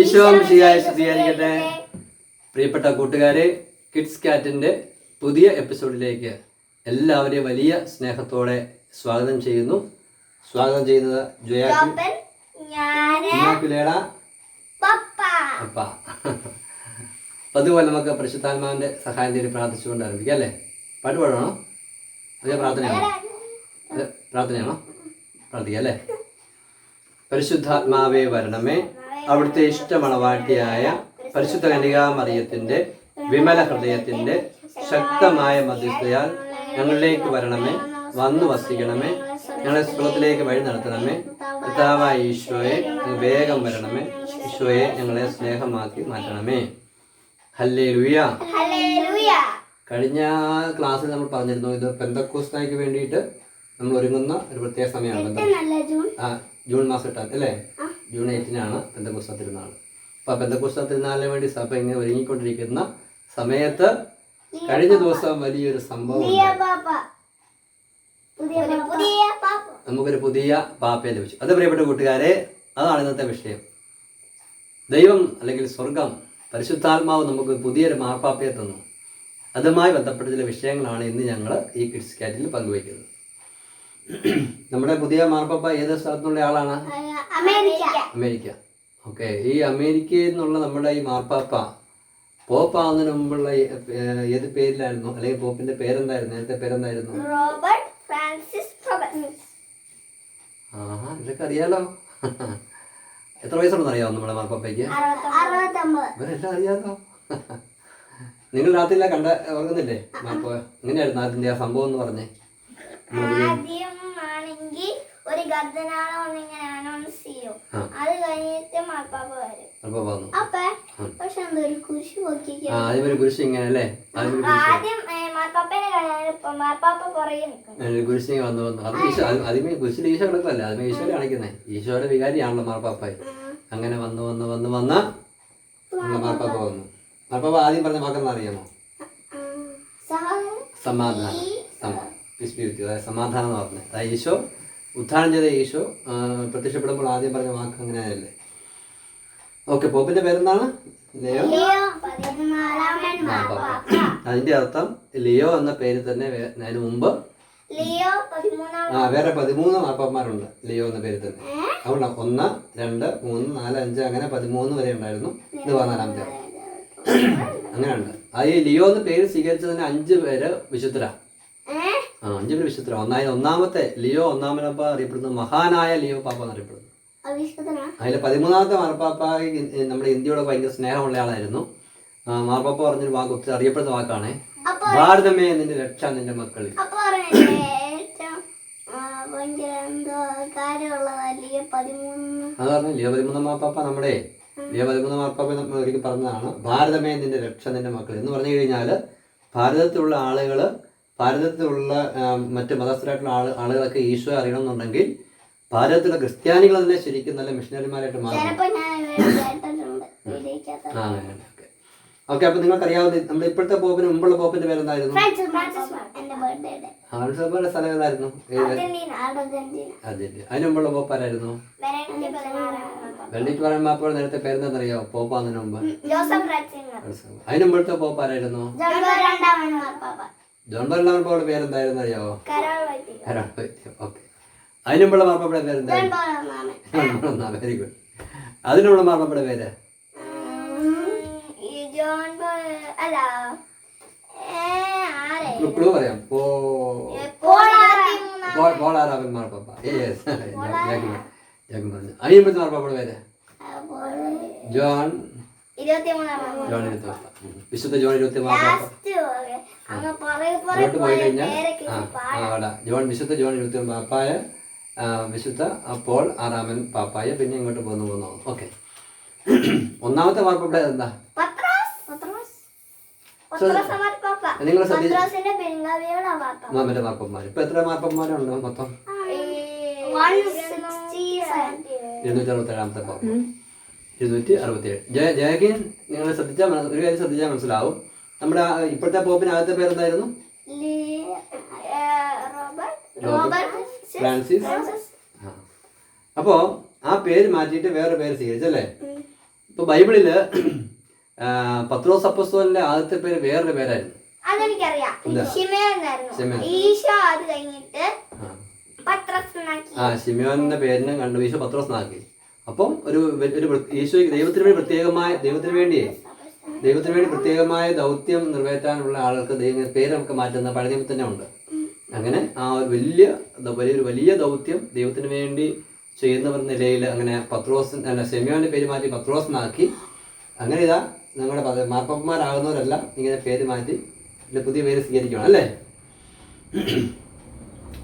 ഈശോ ശിയായ സ്തുതിയായിരിക്കട്ടെ. പ്രിയപ്പെട്ട കൂട്ടുകാരെ കിഡ്സ് കാറ്റിന്റെ പുതിയ എപ്പിസോഡിലേക്ക് എല്ലാവരെയും വലിയ സ്നേഹത്തോടെ സ്വാഗതം ചെയ്യുന്നു. സ്വാഗതം ചെയ്യുന്നത് അപ്പ അപ്പൊ അതുപോലെ നമുക്ക് പരിശുദ്ധാത്മാവിന്റെ സഹായം തേടി പ്രാർത്ഥിച്ചുകൊണ്ട് ആരംഭിക്കാം അല്ലേ? പാട്ട് പാടണോ അതെ പ്രാർത്ഥനയാണോ? പ്രാർത്ഥനയാണോ? പ്രാർത്ഥിക്കാം അല്ലേ? പരിശുദ്ധാത്മാവേ വരണമേ. അവിടുത്തെ ഇഷ്ടമളവാട്ടിയായ പരിശുദ്ധ കനികാമറിയത്തിന്റെ വിമല ഹൃദയത്തിന്റെ ശക്തമായ മധ്യസ്ഥയാൽ ഞങ്ങളിലേക്ക് വരണമേ വന്നു വസിക്കണമേ ഞങ്ങളെ സുഖത്തിലേക്ക് വഴി നടത്തണമേ. കർത്താവായ ഈശോയെ വേഗം വരണമേ ഈശോയെ ഞങ്ങളെ സ്നേഹമാക്കി മാറ്റണമേ. ഹല്ലേ ലുയ കഴിഞ്ഞ ക്ലാസ്സിൽ നമ്മൾ പറഞ്ഞിരുന്നു ഇത് പെന്തക്കോസ്തായ്ക്ക് വേണ്ടിയിട്ട് നമ്മൾ ഒരുങ്ങുന്ന ഒരു പ്രത്യേക സമയമാണ്. ആ ജൂൺ മാസം ഇട്ടാത്തല്ലേ അല്ലേ? ജൂൺ എയ്റ്റിനാണ് പെന്തക്കുസ്ത തിരുനാൾ. അപ്പോൾ പെന്തക്കുസ്ത തിരുനാളിന് വേണ്ടി സഭ ഇങ്ങനെ ഒരുങ്ങിക്കൊണ്ടിരിക്കുന്ന സമയത്ത് കഴിഞ്ഞ ദിവസം വലിയൊരു സംഭവം പുതിയ പാപ്പ. പുതിയ പുതിയ പാപ്പ. നമുക്കൊരു പുതിയ പാപ്പയെ ലഭിച്ചു. അത് പ്രിയപ്പെട്ട കൂട്ടുകാരെ അതാണ് ഇന്നത്തെ വിഷയം. ദൈവം അല്ലെങ്കിൽ സ്വർഗം പരിശുദ്ധാത്മാവ് നമുക്ക് പുതിയൊരു മാർപ്പാപ്പയെ തന്നു. അതുമായി ബന്ധപ്പെട്ട ചില വിഷയങ്ങളാണ് ഇന്ന് ഞങ്ങൾ ഈ കിഡ്സ് കാറ്റിൽ പങ്കുവയ്ക്കുന്നത്. നമ്മുടെ പുതിയ മാർപ്പാപ്പ ഏത് സ്ഥലത്തുള്ള ആളാണ്? അമേരിക്ക. ഓക്കെ ഈ അമേരിക്കയിൽ നിന്നുള്ള നമ്മുടെ ഈ മാർപ്പാപ്പ പോപ്പാവുന്നതിന് മുമ്പുള്ള ഏത് പേരിലായിരുന്നു? അല്ലെങ്കിൽ പോപ്പിന്റെ പേരെന്തായിരുന്നു? നേരത്തെ പേരെന്തായിരുന്നു? റോബർട്ട് ഫ്രാൻസിസ് പ്രൊബൻസ് ആഹാ ഇതൊക്കെ അറിയാലോ. എത്ര വയസ്സുണ്ടെന്ന് അറിയാമോ നമ്മുടെ മാർപ്പാപ്പയ്ക്ക്? ഇവരെല്ലാം അറിയാലോ. നിങ്ങൾ രാത്രിയിലെ കണ്ട ഓർക്കുന്നില്ലേ മാർപ്പ എങ്ങനെയായിരുന്നു അതിന്റെ ആ സംഭവം എന്ന് പറഞ്ഞേ. ആദ്യം ആണെങ്കിൽ ഒരു ഗർദനാളം ഒന്നിങ്ങനെ അനൗൺസ് ചെയ്യും അത് കഴിഞ്ഞിട്ട് മാർപ്പാപ്പ വരും. അപ്പൊ പക്ഷെ എന്തോ ഒരു കുരിശ് ആദ്യം ഒരു കുരിശ് ഇങ്ങനെ അല്ലേ? ആദ്യം കാണാൻ പുറകെ നിൽക്കും വന്നു വന്നു അത് ഈശോ കുരിശിൽ ഈശോ കിടക്കല്ലേ അതിമേ കാണിക്കുന്നേ. ഈശോയുടെ വികാരിയാണല്ലോ മാർപ്പാപ്പായി അങ്ങനെ വന്ന് വന്ന് വന്ന് വന്ന് നമ്മുടെ മാർപ്പാപ്പ വന്നു. മാർപ്പാപ്പ ആദ്യം പറഞ്ഞ വാക്കെന്ന് അറിയാമോ സമാധാനം. സമാധാനം. You. അതായത് സമാധാനം എന്ന് പറഞ്ഞത് അതായത് ഈശോ ഉദ്ധാനം ചെയ്ത ഈശോ പ്രത്യക്ഷപ്പെടുമ്പോൾ ആദ്യം പറഞ്ഞ വാക്ക് അങ്ങനെയല്ലേ ഓക്കെ പോപ്പിന്റെ പേരെന്താണ്? ലിയോ? അതിന്റെ അർത്ഥം ലിയോ എന്ന പേര് തന്നെ അതിന് മുമ്പ് ആ വേറെ പതിമൂന്ന് മാപ്പന്മാരുണ്ട് ലിയോ എന്ന പേര് തന്നെ. അതുകൊണ്ട് ഒന്ന് രണ്ട് മൂന്ന് നാല് അഞ്ച് അങ്ങനെ പതിമൂന്ന് വരെ ഉണ്ടായിരുന്നു. ഇത് പതിനാലാമത്തെ. അങ്ങനെയുണ്ട്. ആ ഈ ലിയോ എന്ന പേര് സ്വീകരിച്ചതിന് അഞ്ച് പേര് വിശുദ്ധരാ? ആ അഞ്ച് ഒന്നായ വിശുദ്ധരാ. ഒന്നായി ഒന്നാമത്തെ ലിയോ ഒന്നാമനപ്പ അറിയപ്പെടുന്നത് മഹാനായ ലിയോ പാപ്പ എന്നറിയപ്പെടുന്നു. അതിലെ പതിമൂന്നാമത്തെ മാർപ്പാപ്പ നമ്മുടെ ഇന്ത്യയോട് ഭയങ്കര സ്നേഹമുള്ള ആളായിരുന്നു മാർപ്പാപ്പ പറഞ്ഞൊരു വാക്ക് ഒത്തിരി അറിയപ്പെടുന്ന വാക്കാണ്. ഭാരതമേ നിന്റെ രക്ഷ നിന്റെ മക്കളിൽ അത് പറഞ്ഞു ലിയോ പതിമൂന്നാം മാർപ്പാപ്പ നമ്മുടെ ലിയോ പതിമൂന്നാം മാർപ്പാപ്പ നമ്മൾ ഒരിക്കൽ പറഞ്ഞതാണ് ഭാരതമേ നിന്റെ രക്ഷ നിന്റെ മക്കൾ എന്ന് പറഞ്ഞു കഴിഞ്ഞാൽ ഭാരതത്തിലുള്ള ആളുകൾ ഭാരതത്തിലുള്ള മറ്റ് മതസ്ഥരായിട്ടുള്ള ആൾ ആളുകളൊക്കെ ഈശോ അറിയണമെന്നുണ്ടെങ്കിൽ ഭാരതത്തിലെ ക്രിസ്ത്യാനികൾ തന്നെ ശരിക്കും നല്ല മിഷനറിമാരായിട്ട് മാറും. ആ ഓക്കെ. അപ്പൊ നിങ്ങൾക്ക് അറിയാവുന്ന നമ്മുടെ ഇപ്പോഴത്തെ പോപ്പിന് മുമ്പുള്ള പോപ്പിന്റെ ഫ്രാൻസിസ് ബർത്ത്ഡേയുടെ. ആൻസർബറുടെ സ്ഥലം ഏതായിരുന്നു ഏത്? Argentina Argentina. അതെ അതിന് മുമ്പുള്ള പോപ്പ് ആരായിരുന്നു? ബെനഡിക്ട് പറയുമ്പോ അപ്പോൾ നേരത്തെ നേരത്തെ പേരെന്താണെന്നറിയാമോ പോപ്പാന്നതിന് മുമ്പ്. അതിന് മുമ്പത്തെ പോപ്പ് ആരായിരുന്നു? ജോൺ പേരെന്തായിരുന്നു അറിയാവോ കരോൾ വൈദ്യ വൈദ്യം ഓക്കെ. അതിനുമുള്ള മാർപ്പയുടെ പേരെന്തായിരുന്നു? വെരി ഗുഡ് അതിനുള്ള മാർപ്പയുടെ പേര്? ക്ലൂ പറയാം. പോ പോളാർത്തി മൂന്നാമൻ. പോ- പോളാറാവൻ മാർപ്പാപ്പ യെസ് പേര്? ജോൺ ജോൺ വിശുദ്ധ ജോൺ ഇരുപത്തി അങ്ങോട്ട് പോയി കഴിഞ്ഞാൽ ജോൺ വിശുദ്ധ ജോൺ ഇരുപത്തി പാപ്പായ വിശുദ്ധ അപ്പോൾ ആറാമൻ പാപ്പായ. പിന്നെ ഇങ്ങോട്ട് പോന്നു പോന്നു ഓക്കെ. ഒന്നാമത്തെ എന്താ. പത്രോസ്. പത്രോസ്. മാർപ്പാപ്പ. നിങ്ങൾ മാമന്റെ മാർപ്പന്മാർ ഇപ്പൊ എത്ര മാർപ്പന്മാരുണ്ടോ മൊത്തം. ഇരുന്നൂറ്റി അറുപത്തി ഏഴാമത്തെ പാപ്പ ഇരുന്നൂറ്റി അറുപത്തിയേഴ്. ജയ ജയകിൻ നിങ്ങൾ ശ്രദ്ധിച്ചാൽ ഒരു കാര്യം ശ്രദ്ധിച്ചാൽ മനസ്സിലാവും. നമ്മുടെ ഇപ്പോഴത്തെ പോപ്പിനകത്തെ ആദ്യത്തെ പേരെന്തായിരുന്നു ഫ്രാൻസിസ്. അപ്പോ ആ പേര് മാറ്റിയിട്ട് വേറെ പേര് സ്വീകരിച്ചല്ലേ ഇപ്പൊ ബൈബിളിൽ പത്രോ സപ്പസ്തോലിന്റെ ആദ്യത്തെ പേര് വേറൊരു പേരായിരുന്നു. അതെനിക്കറിയാം. ഈശോ അത് കഴിഞ്ഞിട്ട് ആ. ഷിമിയോന്റെ പേരിനെ കണ്ടു ഈശോ പത്രോസ് നാക്കി അപ്പം ഒരു ഒരു യേശു ദൈവത്തിന് വേണ്ടി പ്രത്യേകമായ ദൈവത്തിന് വേണ്ടി ദൈവത്തിന് വേണ്ടി പ്രത്യേകമായ ദൗത്യം നിറവേറ്റാനുള്ള ആളുകൾക്ക് ദൈവം പേര് നമുക്ക് മാറ്റുന്ന പഴയ നിയമത്തിൽ തന്നെ ഉണ്ട്. അങ്ങനെ ആ ഒരു വലിയ വലിയൊരു വലിയ ദൗത്യം ദൈവത്തിന് വേണ്ടി ചെയ്യുന്നവർ നിലയിൽ അങ്ങനെ പത്രോസ് അല്ല സെമിയോന്റെ പേര് മാറ്റി പത്രോസിനാക്കി. അങ്ങനെ ഇതാ നിങ്ങളുടെ മാർപ്പന്മാരാകുന്നവരല്ല ഇങ്ങനെ പേര് മാറ്റി പുതിയ പേര് സ്വീകരിക്കണം അല്ലേ?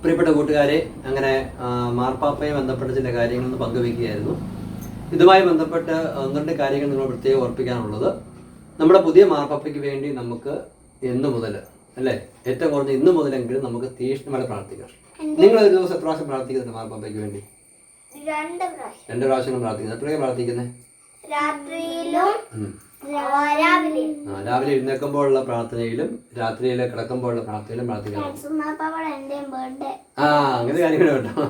പ്രിയപ്പെട്ട കൂട്ടുകാരെ അങ്ങനെ മാർപ്പാപ്പയെ ബന്ധപ്പെട്ട ചില കാര്യങ്ങൾ പങ്കുവെക്കുകയായിരുന്നു ഇതുമായി ബന്ധപ്പെട്ട് ഒന്ന് രണ്ട് കാര്യങ്ങൾ നിങ്ങൾ പ്രത്യേകം ഓർപ്പിക്കാനുള്ളത് നമ്മുടെ പുതിയ മാർപ്പാപ്പയ്ക്ക് വേണ്ടി നമുക്ക് എന്നു മുതൽ അല്ലേ? ഏറ്റവും കുറഞ്ഞ ഇന്ന് മുതലെങ്കിലും നമുക്ക് തീഷ്ണമായി പ്രാർത്ഥിക്കാം. നിങ്ങൾ ഒരു ദിവസം എത്ര പ്രാവശ്യം പ്രാർത്ഥിക്കുന്നുണ്ട് മാർപ്പാപ്പയ്ക്ക് വേണ്ടി? രണ്ട് പ്രാവശ്യം. പ്രാർത്ഥിക്കുന്നത്? എപ്പോഴൊക്കെ പ്രാർത്ഥിക്കുന്നത്? രാത്രിയിലും ആ രാവിലെ എഴുന്നേൽക്കുമ്പോഴുള്ള പ്രാർത്ഥനയിലും രാത്രിയിലെ കിടക്കുമ്പോഴുള്ള പ്രാർത്ഥനയിലും പ്രാർത്ഥിക്കണം എന്റെയും ആ അങ്ങനെ കാര്യങ്ങൾ കേട്ടോ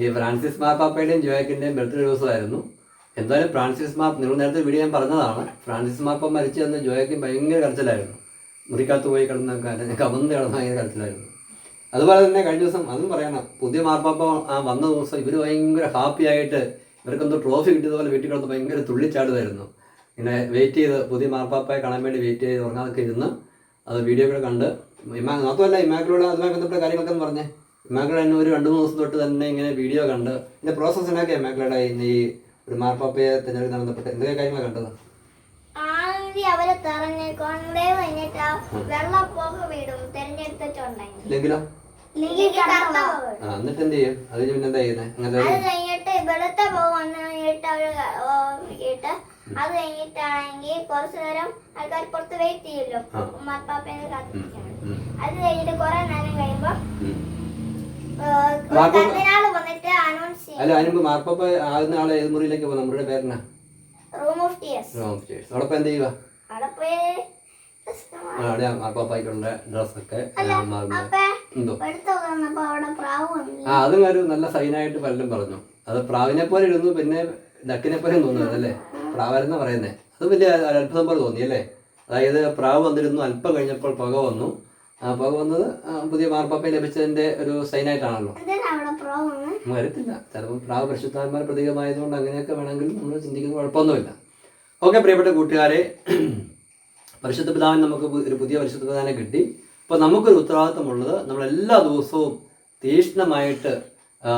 ഈ ഫ്രാൻസിസ് മാർപ്പാപ്പയുടെയും ജോയക്കിന്റെയും ബർത്ത്ഡേ ദിവസമായിരുന്നു. എന്തായാലും ഫ്രാൻസിസ് മാപ്പ് നിങ്ങൾ നേരത്തെ വീഡിയോ ഞാൻ പറഞ്ഞതാണ് ഫ്രാൻസിസ് മാപ്പ മരിച്ചു തന്ന ജോയക്കിൻ ഭയങ്കര കരച്ചിലായിരുന്നു. മുറിക്കകത്ത് പോയി കിടന്ന കമന്ന് കിടന്ന ഭയങ്കര കരച്ചിലായിരുന്നു. അതുപോലെ തന്നെ കഴിഞ്ഞ ദിവസം അതും പറയണം പുതിയ മാർപ്പാപ്പ ആ വന്ന ദിവസം ഇവർ ഭയങ്കര ഹാപ്പി ആയിട്ട് ഇവർക്കെന്തോ ട്രോഫി കിട്ടിയതുപോലെ വീട്ടിൽ കിടന്ന് ഭയങ്കര തുള്ളിച്ചാടുമായിരുന്നു. ഇങ്ങനെ വെയിറ്റ് ചെയ്ത് പുതിയ മാർപ്പാപ്പയെ കാണാൻ വേണ്ടി വെയിറ്റ് ചെയ്ത് ഉറങ്ങാതൊക്കെ ഇരുന്ന് അത് വീഡിയോ കൂടെ കണ്ട് ഇമാ മാത്രമല്ല ഇമാക്കളോട് അതുമായി ബന്ധപ്പെട്ട കാര്യങ്ങളൊക്കെ എന്ന് പറഞ്ഞേ. ഇമാക്കള തന്നെ ഒരു രണ്ട് മൂന്ന് ദിവസം തൊട്ട് തന്നെ ഇങ്ങനെ വീഡിയോ കണ്ട് ഇതിന്റെ പ്രോസസ്സ് എന്നൊക്കെ ഇമാക്കളുടെ ഈ ഒരു മാർപ്പാപ്പയെ തിരഞ്ഞെടുക്കാൻ ബന്ധപ്പെട്ട്? എന്തൊക്കെ കാര്യങ്ങളാണ് കണ്ടത്? അവരെ തെരഞ്ഞ് കഴിഞ്ഞിട്ട് വെള്ളപ്പൊക്ക വീടും തെരഞ്ഞെടുത്തിട്ടുണ്ടെങ്കിൽ. എന്നിട്ട് എന്ത് ചെയ്യും? അത് പിന്നെന്താ പിന്നെ എന്താ ചെയ്യുന്നത് അത് കഴിഞ്ഞിട്ട് വെളുത്ത അവർ അത് കഴിഞ്ഞിട്ടാണെങ്കിൽ കുറച്ചു നേരം ആൾക്കാർ പുറത്ത് വെയിറ്റ് ചെയ്യല്ലോ ആ. കാത്തിരിക്കാണ്. അത് കഴിഞ്ഞിട്ട് കുറെ നേരം കഴിയുമ്പോ കർദിനാൾ വന്നിട്ട് അനൗൺസ് ചെയ്യും. അല്ല അതിനുമ്പ് മാർപ്പാപ്പ ആകുന്ന ആളെ ഏത് മുറിയിലേക്ക് പോകും നമ്മുടെ റൂം ഓഫ് ടിയേഴ്സ് അവിടെ എന്ത് ചെയ്യുക പോയി മാർപ്പാപ്പായ്ക്കുള്ള ഡ്രസ്സൊക്കെ ആ അതും ഒരു നല്ല സൈനായിട്ട് പലരും പറഞ്ഞു. അത് പ്രാവിനെ പോലെ ഇരുന്നു പിന്നെ ഡക്കിനെ പോലെ തോന്നുന്നു അല്ലേ പ്രാവരെന്ന് പറയുന്നത് അത് വലിയ അത്ഭുതം പോലെ തോന്നി അല്ലേ? അതായത് പ്രാവ് വന്നിരുന്നു അല്പം കഴിഞ്ഞപ്പോൾ പുക വന്നു. ആ പുക വന്നത് പുതിയ മാർപ്പാപ്പയെ ലഭിച്ചതിന്റെ ഒരു സൈനായിട്ടാണല്ലോ വരത്തില്ല. ചിലപ്പോൾ പ്രാവ് പരിശുദ്ധാത്മാർ പ്രതീകമായതുകൊണ്ട് അങ്ങനെയൊക്കെ വേണമെങ്കിൽ നമ്മൾ ചിന്തിക്കുന്ന കുഴപ്പമൊന്നുമില്ല. ഓക്കെ പ്രിയപ്പെട്ട കൂട്ടുകാരെ പരിശുദ്ധ പിതാവിന് നമുക്ക് ഒരു പുതിയ പരിശുദ്ധ പിതാവിനെ കിട്ടി. അപ്പോൾ നമുക്കൊരു ഉത്തരവാദിത്തമുള്ളത് നമ്മൾ എല്ലാ ദിവസവും തീഷ്ണമായിട്ട് ആ,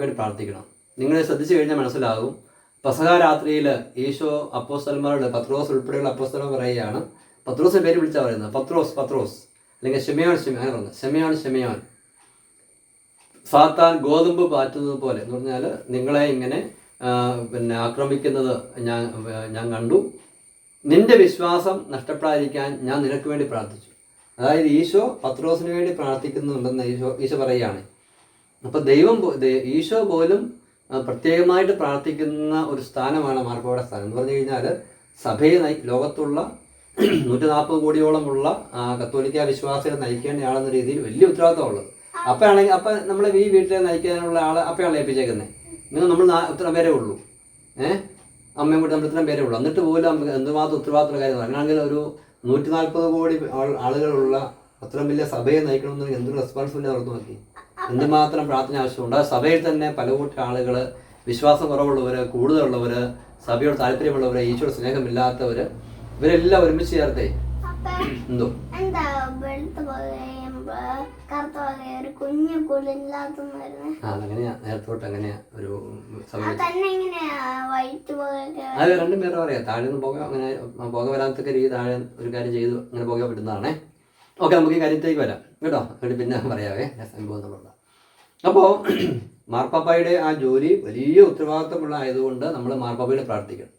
വേണ്ടി പ്രാർത്ഥിക്കണം. നിങ്ങളെ ശ്രദ്ധിച്ചു കഴിഞ്ഞാൽ മനസ്സിലാകും. പസഹ രാത്രിയിൽ യേശോ അപ്പോസ്തലന്മാരോട് പത്രോസ് ഉൾപ്പെടെയുള്ള അപ്പോസ്തലം പറയുകയാണ്. പത്രോസ് പേര് വിളിച്ചാൽ പറയുന്നത്? പത്രോസ് പത്രോസ്. അല്ലെങ്കിൽ ഷെമിയോൻ ഷെമിയോൻ അങ്ങനെ പറഞ്ഞു. ഷെമിയോൻ ഷെമിയോൻ സാത്താൻ ഗോതമ്പ് പാറ്റുന്നത് പോലെ എന്ന് പറഞ്ഞാൽ നിങ്ങളെ ഇങ്ങനെ പിന്നെ ആക്രമിക്കുന്നത് ഞാൻ ഞാൻ കണ്ടു. നിന്റെ വിശ്വാസം നഷ്ടപ്പെടാതിരിക്കാൻ ഞാൻ നിനക്ക് വേണ്ടി പ്രാർത്ഥിച്ചു. അതായത് ഈശോ പത്രോസിന് വേണ്ടി പ്രാർത്ഥിക്കുന്നുണ്ടെന്ന് ഈശോ ഈശോ പറയുകയാണ്. അപ്പം ദൈവം ഈശോ പോലും പ്രത്യേകമായിട്ട് പ്രാർത്ഥിക്കുന്ന ഒരു സ്ഥാനമാണ് മാർക്കോയുടെ സ്ഥാനം. എന്ന് പറഞ്ഞു കഴിഞ്ഞാൽ സഭയെ നയി ലോകത്തുള്ള നൂറ്റി നാൽപ്പത് കോടിയോളമുള്ള കത്തോലിക്ക വിശ്വാസികളെ നയിക്കേണ്ടയാളെന്ന രീതിയിൽ വലിയ ഉത്തരവാദിത്തമുള്ളത്. അപ്പോഴാണെങ്കിൽ അപ്പം നമ്മളെ ഈ വീട്ടിലെ നയിക്കാനുള്ള ആൾ അപ്പോഴാണ് ഏൽപ്പിച്ചേക്കുന്നത് നിങ്ങൾ നമ്മൾ ഇത്ര പേരേ ഉള്ളൂ. ഏഹ് അമ്മയും കൂടി നമ്മൾ ഇത്രയും പേരേ ഉള്ളൂ. എന്നിട്ട് പോലും നമുക്ക് എന്തുമാത്രം ഉത്തരവാദിത്തമുള്ള കാര്യം അങ്ങനെയാണെങ്കിൽ ഒരു നൂറ്റി നാൽപ്പത് കോടി ആളുകളുള്ള അത്രയും വലിയ സഭയെ നയിക്കണമെന്ന് എന്തൊരു റെസ്പോൺസിബിലിറ്റി നടന്നു നോക്കി. എന്തുമാത്രം പ്രാർത്ഥന ആവശ്യമുണ്ട്? സഭയിൽ തന്നെ പല കൂട്ടം ആളുകൾ വിശ്വാസം കുറവുള്ളവർ കൂടുതലുള്ളവർ സഭയോട് താല്പര്യമുള്ളവർ ഈശോയുടെ സ്നേഹമില്ലാത്തവർ ഇവരെല്ലാം ഒരുമിച്ച് ചേർത്തേ. എന്തോ? കുളില്ലാത്തെന്ന് വരുന്നത് ആ അങ്ങനെയാ ഒരു അത് രണ്ടും പേരും അറിയാം താഴെ നിന്ന് പുക അങ്ങനെ പോക വരാത്തൊക്കെ രീതി താഴെ ഒരു കാര്യം ചെയ്തു അങ്ങനെ പുക വിടുന്നതാണേ. ഓക്കെ നമുക്ക് ഈ കാര്യത്തേക്ക് വരാം. കേട്ടോ? എന്നിട്ട് പിന്നെ പറയാവേ. സംഭവം എന്നുള്ള അപ്പോൾ മാർപ്പാപ്പായുടെ ആ ജോലി വലിയ ഉത്തരവാദിത്തമുള്ള ആയതുകൊണ്ട് നമ്മൾ മാർപ്പാപ്പയോട് പ്രാർത്ഥിക്കണം.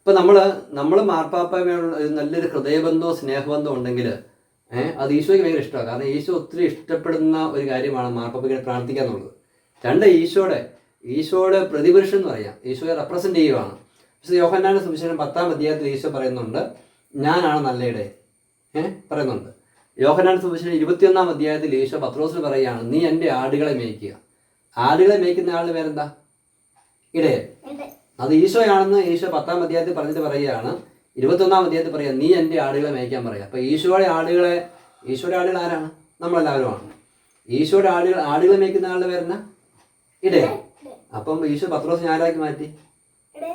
ഇപ്പം നമ്മൾ നമ്മൾ മാർപ്പാപ്പയോട് നല്ലൊരു ഹൃദയബന്ധവും സ്നേഹബന്ധവും ഉണ്ടെങ്കിൽ അത് ഈശോയ്ക്ക് ഭയങ്കര ഇഷ്ടമാണ്. കാരണം ഈശോ ഒത്തിരി ഇഷ്ടപ്പെടുന്ന ഒരു കാര്യമാണ് മാർപ്പാപ്പയ്ക്ക് പ്രാർത്ഥിക്കുക എന്നുള്ളത്. രണ്ട് ഈശോയുടെ ഈശോയുടെ പ്രതിപുരുഷൻ എന്ന് പറയാം. ഈശോയെ റെപ്രസെന്റ് ചെയ്യുവാണ്. പക്ഷേ യോഹന്നാന്റെ സുവിശേഷം പത്താം അധ്യായത്തിൽ ഈശോ പറയുന്നുണ്ട് ഞാനാണ് നല്ലയുടെ ഏഹ് പറയുന്നുണ്ട്. യോഹന്നാന്റെ സുവിശേഷം ഇരുപത്തിയൊന്നാം അധ്യായത്തിൽ ഈശോ പത്രോസിന് പറയുകയാണ് നീ എന്റെ ആടുകളെ മേയ്ക്കുക. ആടുകളെ മേയ്ക്കുന്ന ആളുടെ പേരെന്താ? ഇടയൻ. അത് ഈശോയാണെന്ന് ഈശോ പത്താം അധ്യായത്തിൽ പറഞ്ഞിട്ട് പറയുകയാണ്. ഇരുപത്തൊന്നാം അധ്യായത്തിൽ പറയാം നീ എന്റെ ആടുകളെ മേയ്ക്കാൻ പറയാം അപ്പൊ ഈശോയുടെ ആടുകളെ ഈശോയുടെ ആടുകൾ ആരാണ്? നമ്മളെല്ലാവരുമാണ് ഈശോയുടെ ആടുകൾ ആടുകളെ മേയ്ക്കുന്ന ആളുടെ പേരെന്നാ ഇടയൻ. അപ്പം ഈശോ പത്രോസിന് ആരാക്കി മാറ്റി?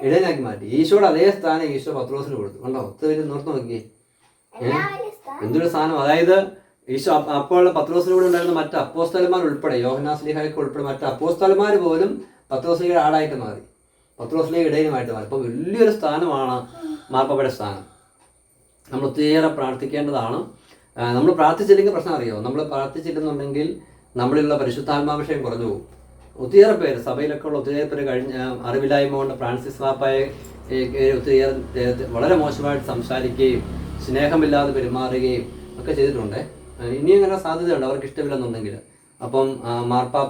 ഇടയനാക്കി മാറ്റി. ഈശോയുടെ അതേ സ്ഥാനം ഈശോ പത്രോസിന് കൊടുത്തു. കണ്ടോ? ഒത്തിരി നിർത്തി നോക്കിയേ. എന്തൊരു സാധനം? അതായത് ഈശോ അപ്പ- അപ്പോൾ പത്രോസിലൂടെ ഉണ്ടായിരുന്ന മറ്റ് അപ്പോസ്തലന്മാർ ഉൾപ്പെടെ യോഹനാസ്ലിഹയൊക്കെ ഉൾപ്പെടെ മറ്റ് അപ്പോസ്തലന്മാർ പോലും പത്രോസ്ലിയുടെ ആടായിട്ട് മാറി. പത്രോസ്ലിഹ ഇടയിലുമായിട്ട് മാറി. അപ്പോൾ വലിയൊരു സ്ഥാനമാണ് മാർപ്പാപ്പയുടെ സ്ഥാനം. നമ്മൾ ഒത്തിരിയേറെ പ്രാർത്ഥിക്കേണ്ടതാണ്. നമ്മൾ പ്രാർത്ഥിച്ചില്ലെങ്കിൽ പ്രശ്നം അറിയോ? നമ്മൾ പ്രാർത്ഥിച്ചില്ലെന്നുണ്ടെങ്കിൽ നമ്മളിലുള്ള പരിശുദ്ധാത്മാഭിഷേകം കുറഞ്ഞു പോകും. ഒത്തിരിയേറെ പേര് സഭയിലൊക്കെ ഉള്ള ഒത്തിരിയേറെ പേര് കഴിഞ്ഞ അറിവില്ലായ്മ കൊണ്ട് ഫ്രാൻസിസ് ഏ, ഒത്തിരിയേറെ വളരെ മോശമായിട്ട് സംസാരിക്കുകയും സ്നേഹമില്ലാതെ പെരുമാറുകയും ഒക്കെ ചെയ്തിട്ടുണ്ട്. ഇനി അങ്ങനെ സാധ്യതയുണ്ട്. അവർക്ക് ഇഷ്ടമില്ലെന്നുണ്ടെങ്കിൽ അപ്പം മാർപ്പാ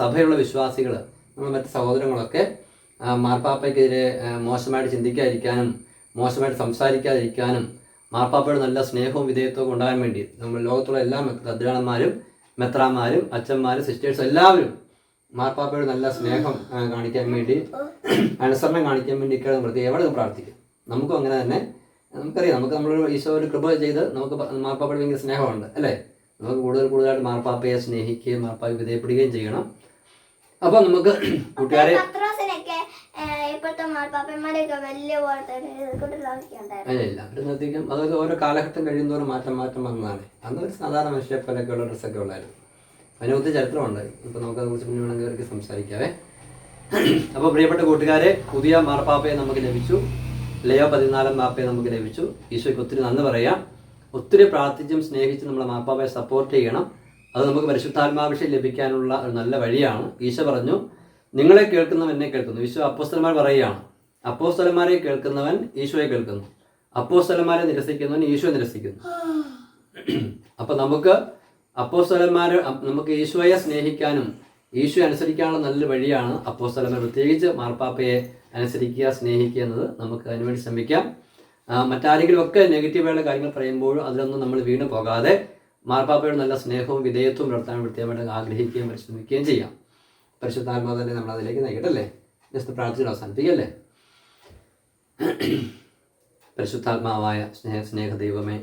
സഭയുള്ള വിശ്വാസികൾ നമ്മൾ മറ്റ് സഹോദരങ്ങളൊക്കെ മാർപ്പാപ്പയ്ക്കെതിരെ മോശമായിട്ട് ചിന്തിക്കാതിരിക്കാനും മോശമായിട്ട് സംസാരിക്കാതിരിക്കാനും മാർപ്പാപ്പയുടെ നല്ല സ്നേഹവും വിധേയത്വവും ഉണ്ടാകാൻ വേണ്ടി നമ്മൾ ലോകത്തുള്ള എല്ലാ അധ്യാണന്മാരും മെത്രാന്മാരും അച്ഛന്മാരും സിസ്റ്റേഴ്സ് എല്ലാവരും മാർപ്പാപ്പയുടെ നല്ല സ്നേഹം കാണിക്കാൻ വേണ്ടി അനുസരണം കാണിക്കാൻ വേണ്ടി ഇക്കാലം പ്രത്യേകം എവിടെ പ്രാർത്ഥിക്കും? നമുക്കും അങ്ങനെ തന്നെ നമുക്കറിയാം നമുക്ക് നമ്മളൊരു ഈശോ ഒരു കൃപ ചെയ്ത് നമുക്ക് മാർപ്പാപ്പയുടെ ഭയങ്കര സ്നേഹമുണ്ട് അല്ലേ? നമുക്ക് കൂടുതൽ കൂടുതലായിട്ട് മാർപ്പാപ്പയെ സ്നേഹിക്കുകയും മാർപ്പാപ്പയെ വിധേയപ്പെടുകയും ചെയ്യണം. അപ്പൊ നമുക്ക് കൂട്ടുകാരെ അതൊക്കെ ഓരോ കാലഘട്ടം കഴിയുന്നതോറും മാറ്റം മാറ്റം വന്നതാണ്. അന്ന് ഒരു സാധാരണ മനുഷ്യരെ പോലെയൊക്കെയുള്ള ഡ്രസ്സൊക്കെ ഉള്ളായിരുന്നു. അതിന് ഒത്തിരി ചരിത്രമുണ്ട്. ഇപ്പൊ നമുക്ക് കുറിച്ച് പിന്നെ വേണമെങ്കിൽ അവർക്ക് സംസാരിക്കാവേ. അപ്പോൾ പ്രിയപ്പെട്ട കൂട്ടുകാരെ പുതിയ മാർപ്പാപ്പയെ നമുക്ക് ലഭിച്ചു. ലയോ പതിനാലാം മാപ്പയെ നമുക്ക് ലഭിച്ചു. ഈശോയ്ക്ക് ഒത്തിരി നന്ദി പറയാം. ഒത്തിരി പ്രാർത്ഥിച്ചും സ്നേഹിച്ചും നമ്മളെ മാപ്പാപ്പയെ സപ്പോർട്ട് ചെയ്യണം. അത് നമുക്ക് പരിശുദ്ധാത്മാഭിഷേകം ലഭിക്കാനുള്ള ഒരു നല്ല വഴിയാണ്. ഈശോ പറഞ്ഞു നിങ്ങളെ കേൾക്കുന്നവൻ എന്നെ കേൾക്കുന്നു. ഈശോ അപ്പോസ്തലന്മാർ പറയുകയാണ് അപ്പോസ്തലന്മാരെ കേൾക്കുന്നവൻ ഈശോയെ കേൾക്കുന്നു. അപ്പോസ്തലന്മാരെ നിരസിക്കുന്നവൻ ഈശോയെ നിരസിക്കുന്നു. അപ്പൊ നമുക്ക് അപ്പോസ്തലന്മാരെ നമുക്ക് ഈശോയെ സ്നേഹിക്കാനും ഈശോ അനുസരിക്കാനുള്ള നല്ലൊരു വഴിയാണ് അപ്പോസ്തലന്മാർ പ്രത്യേകിച്ച് മാർപ്പാപ്പയെ അനുസരിക്കുക സ്നേഹിക്കുക എന്നത് നമുക്ക് അതിനുവേണ്ടി ശ്രമിക്കാം. മറ്റാരെങ്കിലും ഒക്കെ നെഗറ്റീവായുള്ള കാര്യങ്ങൾ പറയുമ്പോഴും അതിലൊന്നും നമ്മൾ വീണ് പോകാതെ മാർപ്പാപ്പയുടെ നല്ല സ്നേഹവും വിധേയത്വവും പുലർത്താൻ പ്രത്യേകമായിട്ട് ആഗ്രഹിക്കുകയും പരിശ്രമിക്കുകയും ചെയ്യാം. പരിശുദ്ധാത്മാവ് തന്നെ നമ്മൾ അതിലേക്ക് നയിക്കട്ടല്ലേ ജസ്റ്റ് പ്രാർത്ഥിച്ചിട്ട് അവസാനിപ്പിക്കല്ലേ? പരിശുദ്ധാത്മാവായ സ്നേഹ സ്നേഹ ദൈവമേ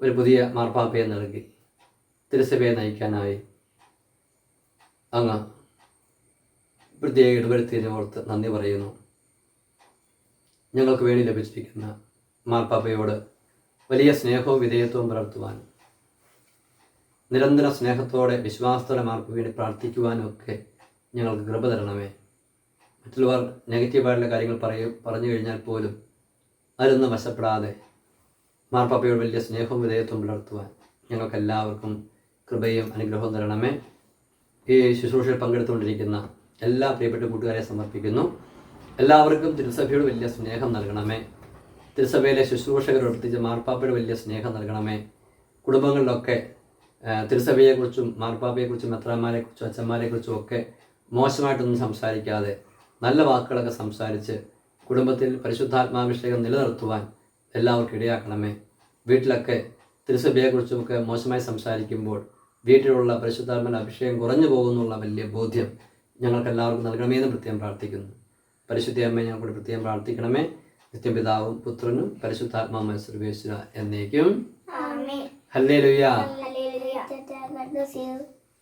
ഒരു പുതിയ മാർപ്പാപ്പയെ നൽകി തിരുസഭയെ നയിക്കാനായി അങ്ങ് പ്രത്യേക ഇടപെടുത്തിയതിനെ ഓർത്ത് നന്ദി പറയുന്നു. ഞങ്ങൾക്ക് വേണ്ടി ലഭിച്ചിരിക്കുന്ന മാർപ്പാപ്പയോട് വലിയ സ്നേഹവും വിധേയത്വവും പുലർത്തുവാൻ നിരന്തര സ്നേഹത്തോടെ വിശ്വാസത്തോടെ മാർക്ക് വേണ്ടി പ്രാർത്ഥിക്കുവാനും ഒക്കെ ഞങ്ങൾക്ക് കൃപ തരണമേ. മറ്റുള്ളവർ നെഗറ്റീവായിട്ടുള്ള കാര്യങ്ങൾ പറയും പറഞ്ഞു കഴിഞ്ഞാൽ പോലും അതിലൊന്നും വശപ്പെടാതെ മാർപ്പാപ്പയോട് വലിയ സ്നേഹവും വിധേയത്വം പുലർത്തുവാൻ ഞങ്ങൾക്ക് എല്ലാവർക്കും കൃപയും അനുഗ്രഹവും തരണമേ. ഈ ശുശ്രൂഷയിൽ പങ്കെടുത്തുകൊണ്ടിരിക്കുന്ന എല്ലാ പ്രിയപ്പെട്ട കൂട്ടുകാരെ സമർപ്പിക്കുന്നു. എല്ലാവർക്കും തിരുസഭയോട് വലിയ സ്നേഹം നൽകണമേ. തിരുസഭയിലെ ശുശ്രൂഷകരോട് പ്രത്യേകിച്ച് മാർപ്പാപ്പയുടെ വലിയ സ്നേഹം നൽകണമേ. കുടുംബങ്ങളിലൊക്കെ തിരുസഭയെക്കുറിച്ചും മാർപ്പാപ്പയെക്കുറിച്ചും മെത്രാന്മാരെക്കുറിച്ചും അച്ഛന്മാരെക്കുറിച്ചും ഒക്കെ മോശമായിട്ടൊന്നും സംസാരിക്കാതെ നല്ല വാക്കുകളൊക്കെ സംസാരിച്ച് കുടുംബത്തിൽ പരിശുദ്ധാത്മാഭിഷേകം നിലനിർത്തുവാൻ എല്ലാവർക്കും ഇടയാക്കണമേ. വീട്ടിലൊക്കെ തിരുസഭയെക്കുറിച്ചുമൊക്കെ മോശമായി സംസാരിക്കുമ്പോൾ വീട്ടിലുള്ള പരിശുദ്ധാത്മാവിന്റെ അഭിഷേകം കുറഞ്ഞു പോകുന്നുള്ള വലിയ ബോധ്യം ഞങ്ങൾക്ക് എല്ലാവർക്കും നൽകണമെന്ന് പ്രത്യേകം പ്രാർത്ഥിക്കുന്നു. പരിശുദ്ധ അമ്മയെ കൂടി പ്രത്യേകം പ്രാർത്ഥിക്കണമേ. നിത്യപിതാവും പുത്രനും പരിശുദ്ധാത്മാവുമായ സർവേശ്വര എന്നേക്കും. ഹല്ലേ ലുയ്യ